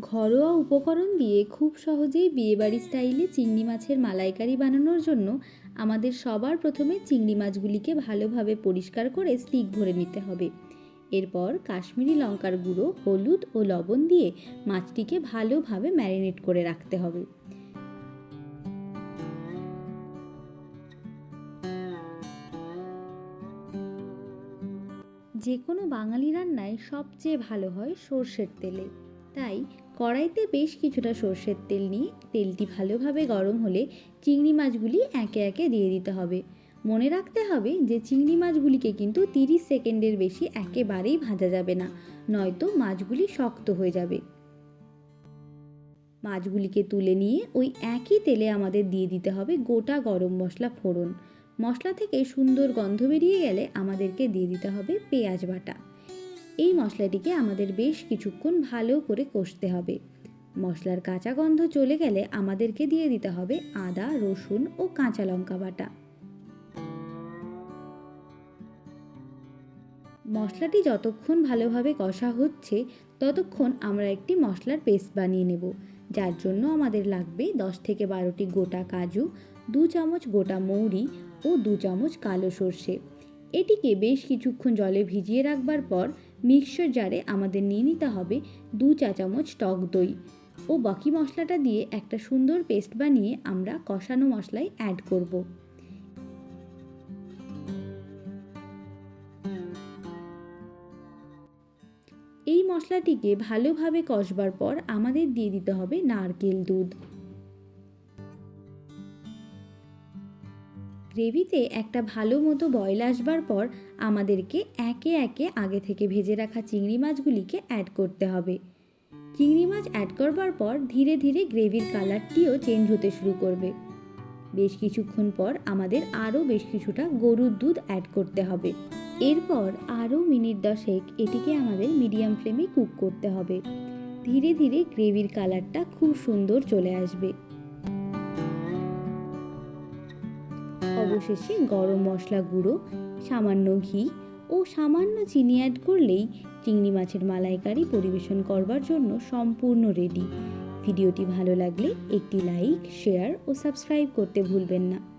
ঘরোয়া উপকরণ দিয়ে খুব সহজেই বিয়েবাড়ি স্টাইলে চিংড়ি মাছের মালাইকারি বানানোর জন্য আমাদের সবার প্রথমে চিংড়ি মাছগুলিকে ভালোভাবে পরিষ্কার করে স্টিক ভরে নিতে হবে। এরপর কাশ্মীরি লঙ্কার গুঁড়ো, হলুদ ও লবণ দিয়ে মাছটিকে ভালোভাবে ম্যারিনেট করে রাখতে হবে। যে কোনো বাঙালি রান্নায় সবচেয়ে ভালো হয় সর্ষের তেলে। তাই কড়াইতে বেশ কিছুটা সর্ষের তেল নিয়ে তেলটি ভালোভাবে গরম হলে চিংড়ি মাছগুলি একে একে দিয়ে দিতে হবে। মনে রাখতে হবে যে চিংড়ি মাছগুলিকে কিন্তু তিরিশ সেকেন্ডের বেশি একেবারেই ভাজা যাবে না, নয়তো মাছগুলি শক্ত হয়ে যাবে। মাছগুলিকে তুলে নিয়ে ওই একই তেলে আমাদের দিয়ে দিতে হবে গোটা গরম মশলা ফোড়ন। মশলা থেকে সুন্দর গন্ধ বেরিয়ে গেলে আমাদেরকে দিয়ে দিতে হবে পেঁয়াজ বাটা। এই মশলাটিকে আমাদের বেশ কিছুক্ষণ ভালো করে কষতে হবে। মশলার কাঁচা গন্ধ চলে গেলে আমাদেরকে দিয়ে দিতে হবে আদা, রসুন ও কাঁচা লঙ্কা বাটা। মশলাটি যতক্ষণ ভালোভাবে কষা হচ্ছে, ততক্ষণ আমরা একটি মশলার পেস্ট বানিয়ে নেব। যার জন্য আমাদের লাগবে দশ থেকে বারোটি গোটা কাজু, দু চামচ গোটা মৌরি ও দু চামচ কালো সর্ষে। এটিকে বেশ কিছুক্ষণ জলে ভিজিয়ে রাখবার পর মিক্সচার জারে আমাদের নিয়ে নিতে হবে দু চা চামচ টক দই ও বাকি মশলাটা দিয়ে একটা সুন্দর পেস্ট বানিয়ে আমরা কষানো মশলায় অ্যাড করব। এই মশলাটিকে ভালোভাবে কষবার পর আমাদের দিয়ে দিতে হবে নারকেল দুধ। গ্রেভিতে একটা ভালো মতো বয়ল আসবার পর আমাদেরকে একে একে আগে থেকে ভেজে রাখা চিংড়ি মাছগুলিকে অ্যাড করতে হবে। চিংড়ি মাছ অ্যাড করবার পর ধীরে ধীরে গ্রেভির কালারটিও চেঞ্জ হতে শুরু করবে। বেশ কিছুক্ষণ পর আমাদের আরও বেশ কিছুটা গরুর দুধ অ্যাড করতে হবে। এরপর আরও মিনিট দশেক এটিকে আমাদের মিডিয়াম ফ্লেমে কুক করতে হবে। ধীরে ধীরে গ্রেভির কালারটা খুব সুন্দর চলে আসবে। অবশেষে গরম মশলা গুঁড়ো, সামান্য ঘি ও সামান্য চিনি অ্যাড করলেই চিংড়ি মাছের মালাইকারি পরিবেশন করবার জন্য সম্পূর্ণ রেডি ভিডিওটি ভালো লাগলে একটি লাইক শেয়ার ও সাবস্ক্রাইব করতে ভুলবেন না।